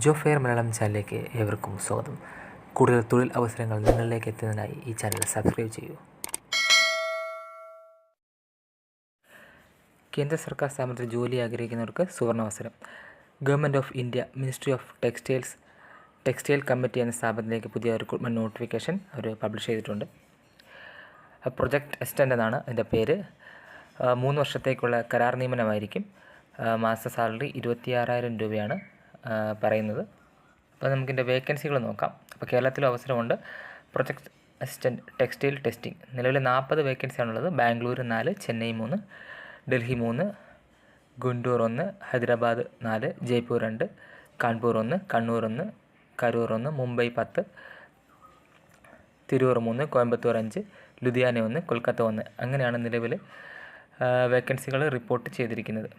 ജോ fair Malayalam ചാനലിലേക്ക് ഏവർക്കും സ്വാഗതം. കൂടുതൽ തൊഴിൽ അവസരങ്ങൾ നിങ്ങളിലേക്ക് എത്തുന്നതിനായി ഈ ചാനൽ സബ്സ്ക്രൈബ് ചെയ്യൂ. കേന്ദ്ര സർക്കാർ സ്ഥാപനത്തിൽ ജോലി ആഗ്രഹിക്കുന്നവർക്ക് സുവർണാവസരം. Government of India ministry of textiles textile committee എന്ന സ്ഥാപനത്തിലേക്ക് പുതിയ റിക്രൂട്ട്മെന്റ് നോട്ടിഫിക്കേഷൻ അവർ പബ്ലിഷ് ചെയ്തിട്ടുണ്ട്. പ്രൊജക്ട് അസിസ്റ്റന്റ് എന്നാണ് അതിന്റെ പേര്. മൂന്ന് വർഷത്തേക്കുള്ള കരാർ നിയമനമായിരിക്കും. മാസ സാലറി ഇരുപത്തിയാറായിരം രൂപയാണ്. പറയുന്നത്. അപ്പോൾ നമുക്കിന്റെ വേക്കൻസികൾ നോക്കാം. അപ്പോൾ കേരളത്തിലും അവസരമുണ്ട്. Project assistant textile testing. നിലവിൽ നാൽപ്പത് വേക്കൻസിയാണുള്ളത്. ബാംഗ്ലൂർ നാല് ചെന്നൈ മൂന്ന് ഡൽഹി മൂന്ന് ഗുണ്ടൂർ ഒന്ന് ഹൈദരാബാദ് നാല് ജയ്പൂർ രണ്ട് കാൺപൂർ ഒന്ന് കണ്ണൂർ ഒന്ന് കരൂർ ഒന്ന് മുംബൈ പത്ത് തിരൂർ മൂന്ന് കോയമ്പത്തൂർ അഞ്ച് ലുധിയാന ഒന്ന് കൊൽക്കത്ത ഒന്ന്. അങ്ങനെയാണ് നിലവിൽ വേക്കൻസികൾ റിപ്പോർട്ട് ചെയ്തിരിക്കുന്നത്.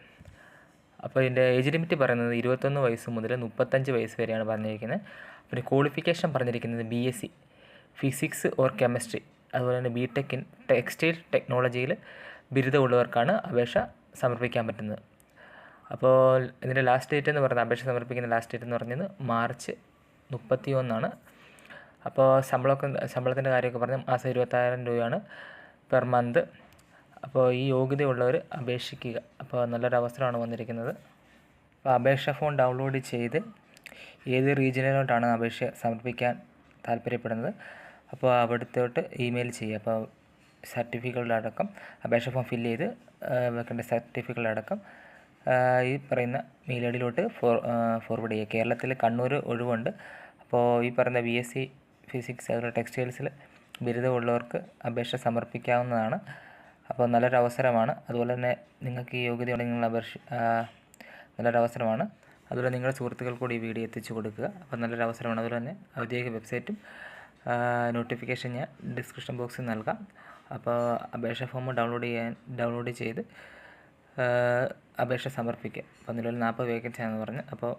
അപ്പോൾ ഇതിന്റെ ഏജ് ലിമിറ്റ് പറയുന്നത് ഇരുപത്തൊന്ന് വയസ്സ് മുതൽ മുപ്പത്തഞ്ച് വയസ്സ് വരെയാണ് പറഞ്ഞിരിക്കുന്നത്. പിന്നെ ക്വാളിഫിക്കേഷൻ പറഞ്ഞിരിക്കുന്നത് B S C physics or chemistry അതുപോലെ തന്നെ ബി ടെക് ഇൻ ടെക്സ്റ്റൈൽ ടെക്നോളജിയിൽ ബിരുദമുള്ളവർക്കാണ് അപേക്ഷ സമർപ്പിക്കാൻ പറ്റുന്നത്. അപ്പോൾ ഇതിന്റെ ലാസ്റ്റ് ഡേറ്റ് എന്ന് പറയുന്നത് അപേക്ഷ സമർപ്പിക്കുന്ന ലാസ്റ്റ് ഡേറ്റ് എന്ന് പറഞ്ഞത് മാർച്ച് മുപ്പത്തി ഒന്നാണ് അപ്പോൾ ശമ്പളമൊക്കെ ശമ്പളത്തിന്റെ കാര്യമൊക്കെ പറഞ്ഞാൽ മാസം ഇരുപത്തായിരം രൂപയാണ് പെർ മന്ത് അപ്പോൾ ഈ യോഗ്യതയുള്ളവർ അപേക്ഷിക്കുക. അപ്പോൾ നല്ലൊരു അവസരമാണ് വന്നിരിക്കുന്നത്. അപ്പോൾ അപേക്ഷ ഫോം ഡൗൺലോഡ് ചെയ്ത് ഏത് റീജിയനിലോട്ടാണ് അപേക്ഷ സമർപ്പിക്കാൻ താല്പര്യപ്പെടുന്നത്? അപ്പോൾ അവിടുത്തോട്ട് ഇമെയിൽ ചെയ്യുക. അപ്പോൾ സർട്ടിഫിക്കറ്റുകളടക്കം അപേക്ഷ ഫോം ഫില്ല് ചെയ്ത് വെക്കേണ്ട സർട്ടിഫിക്കറ്റുകളടക്കം ഈ പറയുന്ന മെയിൽ ഐ ഡിയിലോട്ട് ഫോർ ഫോർവേഡ് ചെയ്യുക. കേരളത്തിൽ കണ്ണൂർ ഒഴിവുണ്ട്. അപ്പോൾ ഈ പറയുന്ന ബി എസ് സി ഫിസിക്സ് അതുപോലെ ടെക്സ്റ്റൈൽസിൽ ബിരുദമുള്ളവർക്ക് അപേക്ഷ സമർപ്പിക്കാവുന്നതാണ്. അപ്പോൾ നല്ലൊരു അവസരമാണ് അതുപോലെ തന്നെ നിങ്ങൾക്ക് ഈ യോഗ്യതയുണ്ടെങ്കിൽ നിങ്ങൾ അപേക്ഷ നല്ലൊരു അവസരമാണ് അതുപോലെ നിങ്ങളുടെ സുഹൃത്തുക്കൾ കൂടി ഈ വീഡിയോ എത്തിച്ചു കൊടുക്കുക. അപ്പോൾ നല്ലൊരു അവസരമാണ് അതുപോലെ തന്നെ ഔദ്യോഗിക വെബ്സൈറ്റും നോട്ടിഫിക്കേഷൻ ഞാൻ ഡിസ്ക്രിപ്ഷൻ ബോക്സിൽ നൽകാം. അപ്പോൾ അപേക്ഷ ഫോം ഡൗൺലോഡ് ചെയ്യാൻ ഡൗൺലോഡ് ചെയ്ത് അപേക്ഷ സമർപ്പിക്കുക. അപ്പോൾ നിലവിൽ നാൽപ്പത് വേക്കൻസി ആണെന്ന് പറഞ്ഞ്. അപ്പോൾ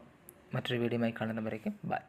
മറ്റൊരു വീഡിയോയുമായി കാണുന്നവരേക്കും. ബൈ.